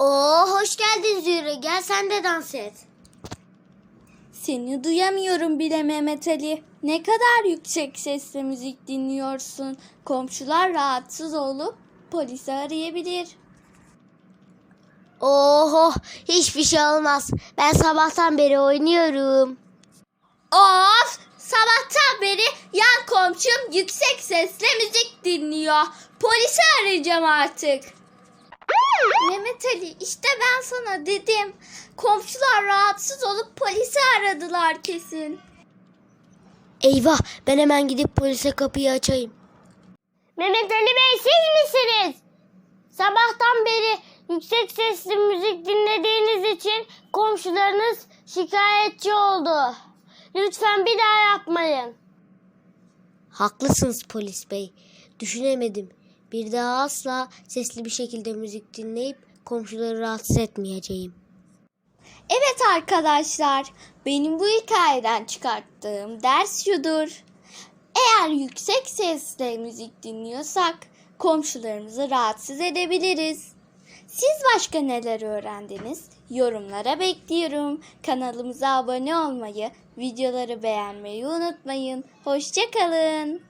Oo hoş geldin Zühre. Gel sen de dans et. Seni duyamıyorum bile Mehmet Ali. Ne kadar yüksek sesle müzik dinliyorsun. Komşular rahatsız olup polisi arayabilir. Oho hiçbir şey olmaz. Ben sabahtan beri oynuyorum. Of! Sabahtan beri yan komşum yüksek sesle müzik dinliyor. Polisi arayacağım artık. Mehmet Ali işte ben sana dedim. Komşular rahatsız olup polisi aradılar kesin. Eyvah ben hemen gidip polise kapıyı açayım. Mehmet Ali Bey siz misiniz? Sabahtan beri yüksek sesli müzik dinlediğiniz için komşularınız şikayetçi oldu. Lütfen bir daha yapmayın. Haklısınız polis bey. Düşünemedim. Bir daha asla sesli bir şekilde müzik dinleyip komşuları rahatsız etmeyeceğim. Evet arkadaşlar, benim bu hikayeden çıkarttığım ders şudur. Eğer yüksek sesle müzik dinliyorsak komşularımızı rahatsız edebiliriz. Siz başka neler öğrendiniz? Yorumlara bekliyorum. Kanalımıza abone olmayı, videoları beğenmeyi unutmayın. Hoşçakalın.